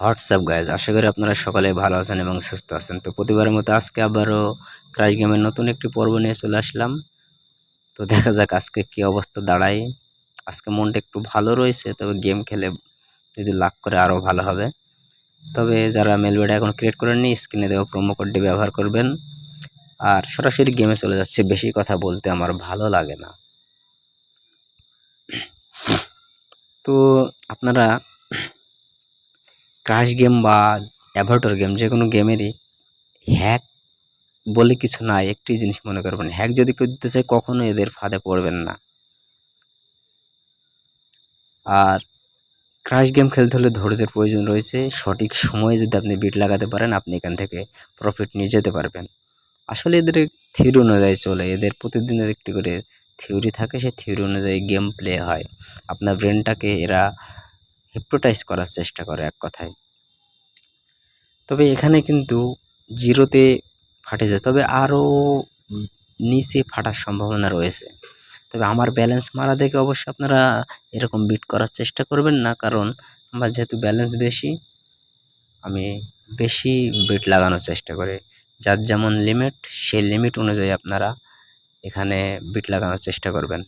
WhatsApp guys আশা করি আপনারা সকলে ভালো আছেন এবং সুস্থ আছেন। তো প্রতিবারের মতো আজকে আবারও ক্রাশ গেমের নতুন একটি পর্ব নিয়ে চলে আসলাম। তো দেখা যাক আজকে কি অবস্থা দাঁড়ায়। আজকে মনটা একটু ভালো রয়েছে, তবে গেম খেলে যদি লাভ করে আরও ভালো হবে। তবে যারা মেলবেডা এখন ক্রিয়েট করেননি স্ক্রিনে দেওয়া প্রোমো কোডটি ব্যবহার করবেন। আর সরাসরি গেমে চলে যাচ্ছে, বেশি কথা বলতে আমার ভালো লাগে না। তো আপনারা ক্রাশ গেম বা অ্যাভার্টর গেম যে কোনো গেমেরই হ্যাক বলে কিছু নাই একটি জিনিস মনে করবেন। হ্যাক যদি কেউ দিতে চায়, কখনো এদের ফাঁদে পড়বেন না। আর ক্রাশ গেম খেলতে হলে ধৈর্যের প্রয়োজন রয়েছে। সঠিক সময়ে যদি আপনি বিট লাগাতে পারেন, আপনি এখান থেকে প্রফিট নিয়ে যেতে পারবেন। আসলে এদের থিওরি অনুযায়ী চলে। এদের প্রতিদিনের একটি করে থিওরি থাকে, সেই থিওরি অনুযায়ী গেম প্লে হয়। আপনার ব্রেনটাকে এরা হিপ্রোটাইজ করার চেষ্টা করে এক কথায়। তবে এখানে কিন্তু জিরোতে ফাটে যায়। তবে আরও নিচে ফাটার সম্ভাবনা রয়েছে। তবে আমার ব্যালেন্স মারা দেখে অবশ্যই আপনারা এরকম বিট করার চেষ্টা করবেন না, কারণ আমার যেহেতু ব্যালেন্স বেশি, আমি বেশি বিট লাগানোর চেষ্টা করি। যার যেমন লিমিট সেই লিমিট অনুযায়ী আপনারা এখানে বিট লাগানোর চেষ্টা করবেন।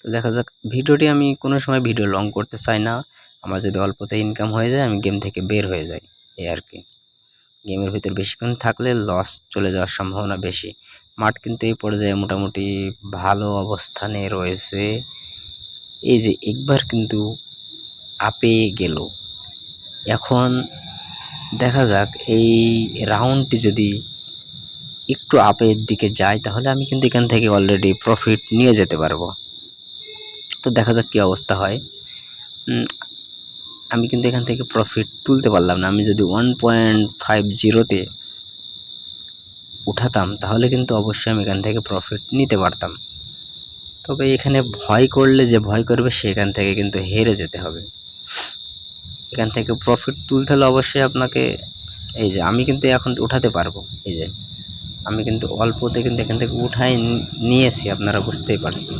তো দেখা যাক, ভিডিওটি আমি কোনো সময় ভিডিও লং করতে চাই না। আমার যদি অল্পতে ইনকাম হয়ে যায়, আমি গেম থেকে বের হয়ে যাই, এই আর কি। গেমের ভিতর বেশিক্ষণ থাকলে লস চলে যাওয়ার সম্ভাবনা বেশি। মাঠ কিন্তু এই পর্যায়ে মোটামুটি ভালো অবস্থানে রয়েছে। এই যে একবার কিন্তু আপে গেল। এখন দেখা যাক, এই রাউন্ডটি যদি একটু আপের দিকে যায়, তাহলে আমি কিন্তু এখান থেকে অলরেডি প্রফিট নিয়ে যেতে পারব। তো দেখা যাক কী অবস্থা হয়। আমি কিন্তু এখান থেকে প্রফিট তুলতে পারলাম না। আমি যদি ওয়ান পয়েন্ট ফাইভ জিরোতে উঠাতাম, তাহলে কিন্তু অবশ্যই আমি এখান থেকে প্রফিট নিতে পারতাম। তবে এখানে ভয় করলে যে ভয় করবে, সেখান থেকে কিন্তু হেরে যেতে হবে। এখান থেকে প্রফিট তুলতে হলে অবশ্যই আপনাকে, এই যে আমি কিন্তু এখন উঠাতে পারব, এই যে আমি কিন্তু অল্পতে কিন্তু এখান থেকে উঠাই নিয়েছি, আপনারা বুঝতেই পারছেন।